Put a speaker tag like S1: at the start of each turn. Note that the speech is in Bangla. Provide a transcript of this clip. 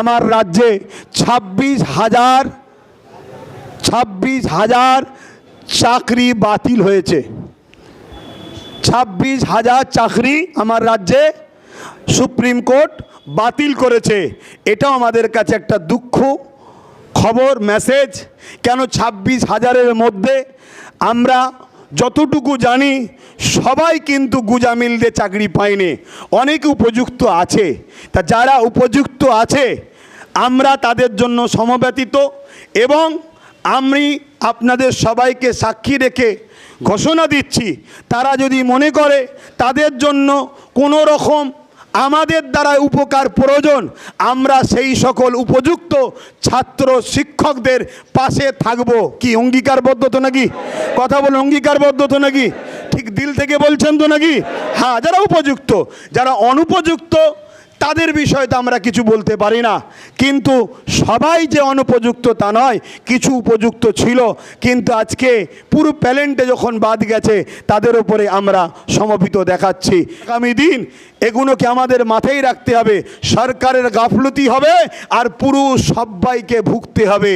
S1: আমার রাজ্যে ছাব্বিশ হাজার ছাব্বিশ হাজার চাকরি বাতিল হয়েছে। ছাব্বিশ হাজার চাকরি আমার রাজ্যে সুপ্রিম কোর্ট বাতিল করেছে। এটাও আমাদের কাছে একটা দুঃখ খবর মেসেজ কেন ছাব্বিশ হাজারের মধ্যে আমরা যতটুকু জানি সবাই কিন্তু গুজামিলদের চাকরি পায়নি। অনেক উপযুক্ত আছে। তা যারা উপযুক্ত আছে, আমরা তাদের জন্য সমব্যতীত এবং আমি আপনাদের সবাইকে সাক্ষী রেখে ঘোষণা দিচ্ছি, তারা যদি মনে করে তাদের জন্য কোনো রকম আমাদের দ্বারা উপকার প্রয়োজন, আমরা সেই সকল উপযুক্ত ছাত্র শিক্ষকদের পাশে থাকব। কি, অঙ্গীকারবদ্ধ তো নাকি? কথা বলে অঙ্গীকারবদ্ধ তো নাকি? থেকে বলছেন তো নাকি? হ্যাঁ যারা উপযুক্ত, যারা অনুপযুক্ত, তাদের বিষয়ে তো আমরা কিছু বলতে পারি না। কিন্তু সবাই যে অনুপযুক্ত তা নয়, কিছু উপযুক্ত ছিল। কিন্তু আজকে পুরো প্যালেন্টে যখন বাদ গেছে, তাদের উপরে আমরা সমপিত দেখাচ্ছি। আগামী দিন এগুলোকে আমাদের মাথায় রাখতে হবে। সরকারের গাফলতি হবে আর পুরো সবাইকে ভুগতে হবে।